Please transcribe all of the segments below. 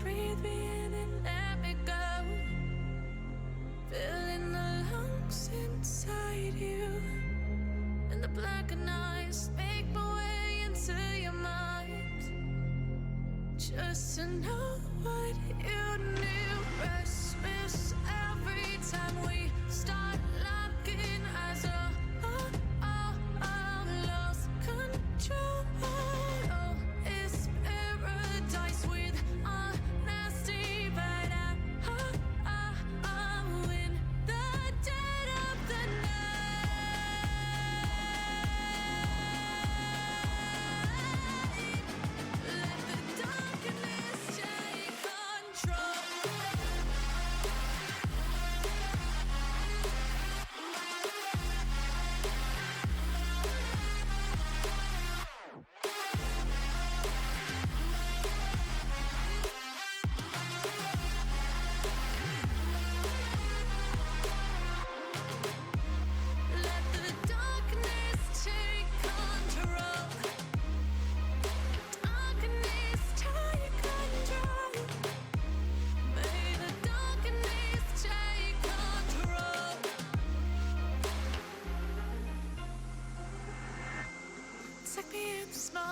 Breathe me in and let me go. Filling the lungs inside you. And the blackened eyes make my way into your mind. Just to know what you knew. Restless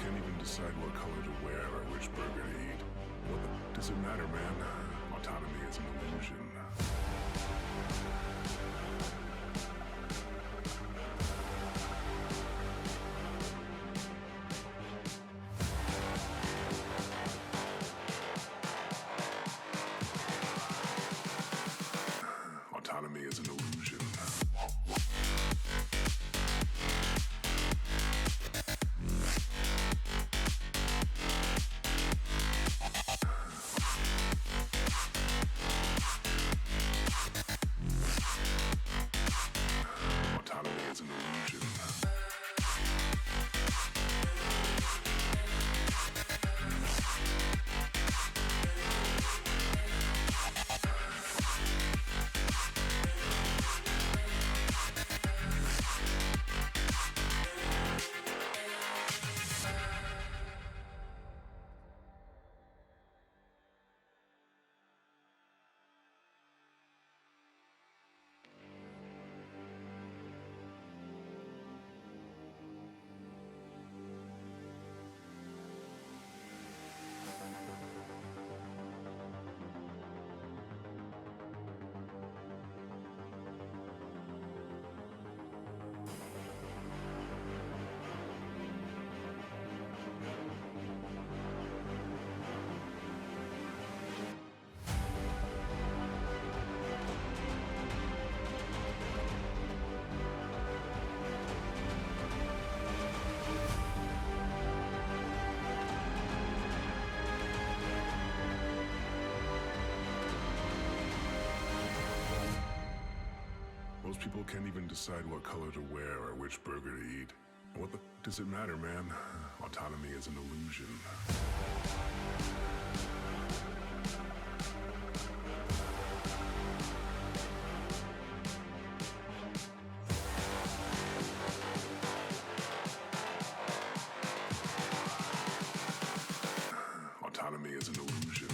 can't even decide what color to wear or which burger to eat. What the, does it matter, man? Most people can't even decide what color to wear or which burger to eat. What the does it matter, man? Autonomy is an illusion. Autonomy is an illusion.